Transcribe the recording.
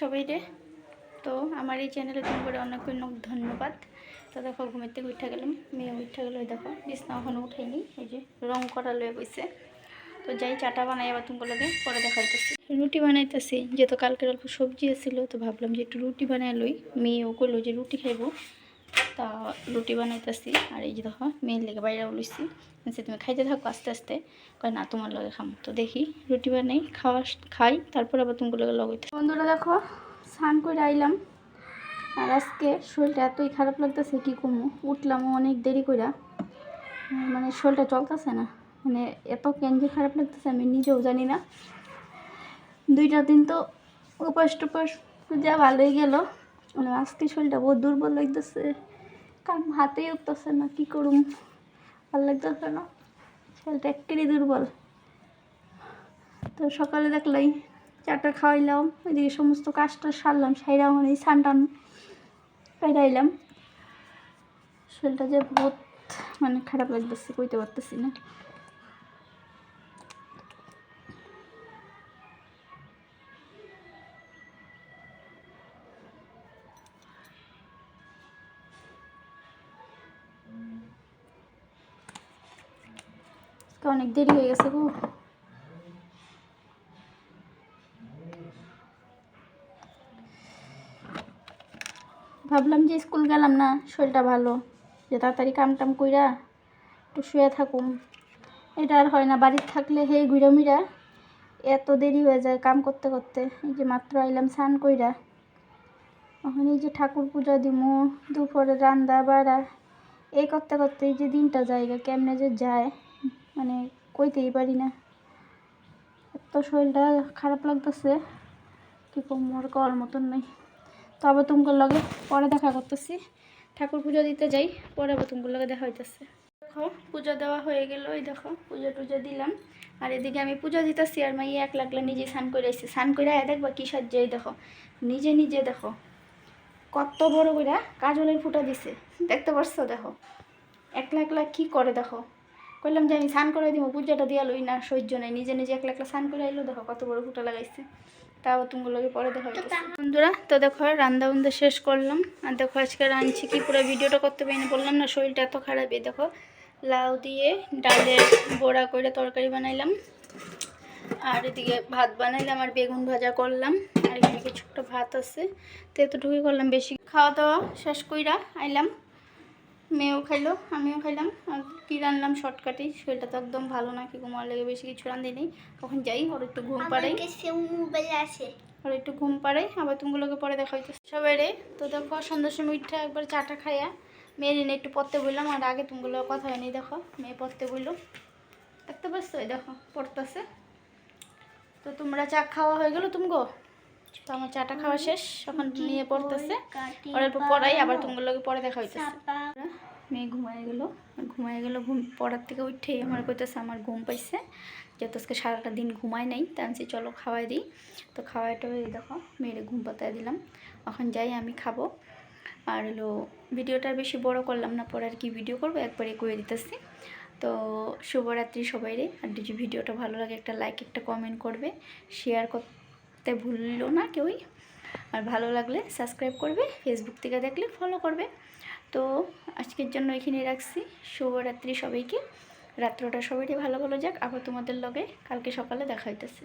সবাই রে। তো আমার এই চ্যানেলে তুমি করে অনেক অনেক ধন্যবাদ। তো দেখো, ঘুমের থেকে উঠে গেলাম। মেয়ে উঠে গেলো দেখো, বিছনা ওখানে উঠাইনি এই যে রং করা লয়ে বইছে। তো যাই, চাটা বানাই আবার তুমি লাগে পরে দেখাইতেছি। রুটি বানাইতেছি। যেহেতু কালকের অল্প সবজি আসছিল তো ভাবলাম যে একটু রুটি বানাই লই। মেয়ে ও করল যে রুটি খাইবো। তা রুটি বানাইতেছি, আর এই যে দেখো, মেয়ের লেগে বাইরে বলেছি বলছি, তুমি খাইতে থাকো আস্তে আস্তে। কয়, না, তোমার লগে খাম। তো দেখি, রুটি বানাই, খাওয়া খাই, তারপর আবার তুমি লগে লগাইতে বন্ধুরা, দেখো, স্নান করে আইলাম। আর আজকে শরীরটা এতই খারাপ লাগতেছে, কি কমু উঠলাম অনেক দেরি করে মানে শরীরটা চলতেছে না। মানে এত কেন যে খারাপ লাগতেছে আমি নিজেও জানি না। দুইটা দিন তো উপাস টুপাস যা ভালোই গেল। মানে আজকে শরীরটা বহুত দুর্বল লাগতেছে। কারণ হাতেই উঠতেছে না, কি করুম? ভালো লাগতেছে না। শরীরটা একেবারেই দুর্বল। তো সকালে দেখলাই চাটা খাওয়াইলাম, ওইদিকে সমস্ত কাজটা সারলাম, সাইরা মানে স্নান টান পেরাইলাম। শরীরটা যে বহুত মানে খারাপ লাগতেছে, কইতে পারতেছি না। অনেক দেরি হয়ে গেছে গো। ভাবলাম যে স্কুল গেলাম না, শরীরটা ভালো। যে তাড়াতাড়ি কাম টাম কইরা একটু শুয়ে থাকুম। এটা আর হয় না বাড়ির থাকলে হে ঘুরামিরা এত দেরি হয়ে যায় কাম করতে করতে। এই যে মাত্র আইলাম স্নান কইরা। এখন এই যে ঠাকুর পূজা দিমু, দুপুরে রান্দা বাড়া। এই করতে করতে এই যে দিনটা জায়গা কেমনে যে যায়। মানে কইতেই পারি না। এত শরীরটা খারাপ লাগতেছে, কি কম করার মতন নেই। তো আবার তোমার লগে পরে দেখা করতেছি। ঠাকুর পুজো দিতে যাই, পরে আবার তোমার লগে দেখা হইতেছে। দেখো, পুজো দেওয়া হয়ে গেল ওই দেখো, পুজো টুজো দিলাম। আর এদিকে আমি পুজো দিতেছি আর মাই এক লাগলে নিজে স্নান করে আসছি স্নান করে আয় দেখবা কী সাজ্জাই দেখো, নিজে নিজে দেখো, কত বড় করে কাজলের ফুটা দিছে। দেখতে পারছ, দেখো, একলা একলা কি করে দেখো। কইলাম যে আমি স্নান করে দিব পূজাটা দিয়া লই না, সহ্য নাই। নিজে নিজে একলা একলা স্নান করে আইলো, দেখো কত বড় ফুটা লাগাইছে। তাও তুমি লগে পরে দেখা বন্ধুরা, তো দেখো, রান্না বান্ধা শেষ করলাম। আর দেখো, আজকে রাঁধছি কি, পুরো ভিডিওটা করতে পারিনি। বললাম না, শরীরটা এত খারাপ। এই দেখো, লাউ দিয়ে ডালের বড়া করে তরকারি বানাইলাম। আর এদিকে ভাত বানাইলাম আর বেগুন ভাজা করলাম। আর এদিকে ছোট্ট ভাত আছে, তো এতটুকুই করলাম। বেশি খাওয়া দাওয়া শেষ কইরা আইলাম। মেয়েও খাইলো আমিও খাইলাম। আর কি রান্নাম শর্টকাটে শরীরটা তো একদম ভালো না কি ঘুমার লেগে বেশি কিছু রান্ধি নেই। তখন যাই ওর একটু ঘুম পাড়াই। মোবাইল আছে আর একটু ঘুম পাড়াই আবার তুমগুলোকে পরে দেখা হইতো সবাই রে তো দেখো সন্ধ্যার সময় উঠে একবার চাটা খাইয়া মেয়ের এনে একটু পড়তে বললাম আর আগে তুমগুলো কথা হয়নি দেখো। মেয়ে পড়তে বলল। দেখতে পাচ্ছ? দেখো পড়তেছে। তো তোমরা চা খাওয়া হয়ে গেল তুমি গো তো আমার চাটা খাওয়া শেষ এখন নিয়ে পড়তেছে। আর অল্প পড়াই আবার তুমগুলোকে পরে দেখা হইতেছে মেয়ে ঘুমায় গেলো। ঘুমায় গেলো, ঘুম পড়ার থেকে উঠেই আমার কইতেছে আমার ঘুম পাইছে। যেহেতু আজকে সারাটা দিন ঘুমায় নাই তা আমি চলো খাওয়াই দিই। তো খাওয়াইটা এই দেখো, মেয়েরে ঘুম পাতায় দিলাম। এখন যাই, আমি খাব। আর হলো, ভিডিওটা আর বেশি বড় করলাম না, পরে আর কি ভিডিও করব, একবারে করে দিতেছি। তো শুভরাত্রি সবাইরে। আর যদি ভিডিওটা ভালো লাগে, একটা লাইক একটা কমেন্ট করবে। শেয়ার করতে ভুললো না কেউই। আর ভালো লাগলে সাবস্ক্রাইব করবে ফেসবুক থেকে দেখলে ফলো করবে। তো আজকের জন্য এখানে রাখছি। শুভরাত্রি সবাইকে। রাত্রটা সবাইকে ভালো ভালো যাক। আবার তোমাদের লগে কালকে সকালে দেখা হইতেছে।